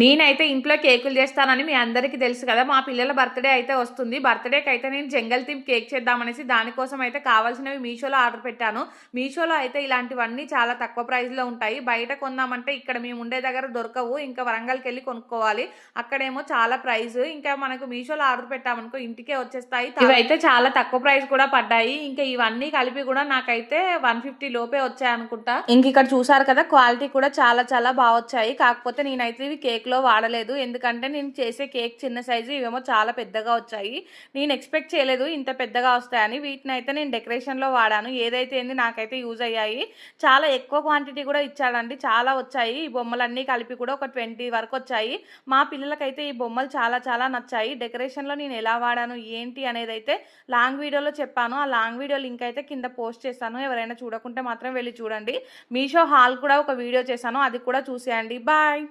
నేనైతే ఇంట్లో కేకులు చేస్తానని మీ అందరికీ తెలుసు కదా మా పిల్లల బర్త్డే అయితే వస్తుంది. బర్త్డేకి అయితే నేను జంగల్ థీమ్ కేక్ చేద్దామనేసి దానికోసం అయితే కావాల్సినవి మీషోలో ఆర్డర్ పెట్టాను. మీషోలో అయితే ఇలాంటివన్నీ చాలా తక్కువ ప్రైస్లో ఉంటాయి. బయట కొందామంటే ఇక్కడ మేము ఉండే దగ్గర దొరకవు. ఇంకా వరంగల్కి వెళ్ళి కొనుక్కోవాలి. అక్కడేమో చాలా ప్రైస్. ఇంకా మనకు మీషోలో ఆర్డర్ పెట్టామనుకో ఇంటికే వచ్చేస్తాయి. ఇవైతే చాలా తక్కువ ప్రైస్ కూడా పడ్డాయి. ఇంకా ఇవన్నీ కలిపి కూడా నాకైతే వన్ ఫిఫ్టీ లోపే వచ్చాయి అనుకుంటా ఇంక ఇక్కడ చూసారు కదా క్వాలిటీ కూడా చాలా చాలా బాగా వచ్చాయి. కాకపోతే నేనైతే ఇవి కేక్ కేక్లో వాడలేదు. ఎందుకంటే నేను చేసే కేక్ చిన్న సైజు ఇవేమో చాలా పెద్దగా వచ్చాయి. నేను ఎక్స్పెక్ట్ చేయలేదు ఇంత పెద్దగా వస్తాయని. వీటిని అయితే నేను డెకరేషన్లో వాడాను. ఏదైతే ఏంది నాకైతే యూజ్ అయ్యాయి. చాలా ఎక్కువ క్వాంటిటీ కూడా ఇచ్చాడండి. చాలా వచ్చాయి. ఈ బొమ్మలన్నీ కలిపి కూడా ఒక ట్వంటీ వరకు వచ్చాయి. మా పిల్లలకైతే ఈ బొమ్మలు చాలా చాలా నచ్చాయి. డెకరేషన్లో నేను ఎలా వాడాను ఏంటి అనేది అయితే లాంగ్ వీడియోలో చెప్పాను. ఆ లాంగ్ వీడియో లింక్ అయితే కింద పోస్ట్ చేస్తాను. ఎవరైనా చూడకుంటే మాత్రం వెళ్ళి చూడండి. మీషో హాల్ కూడా ఒక వీడియో చేశాను. అది కూడా చూసేయండి. బాయ్!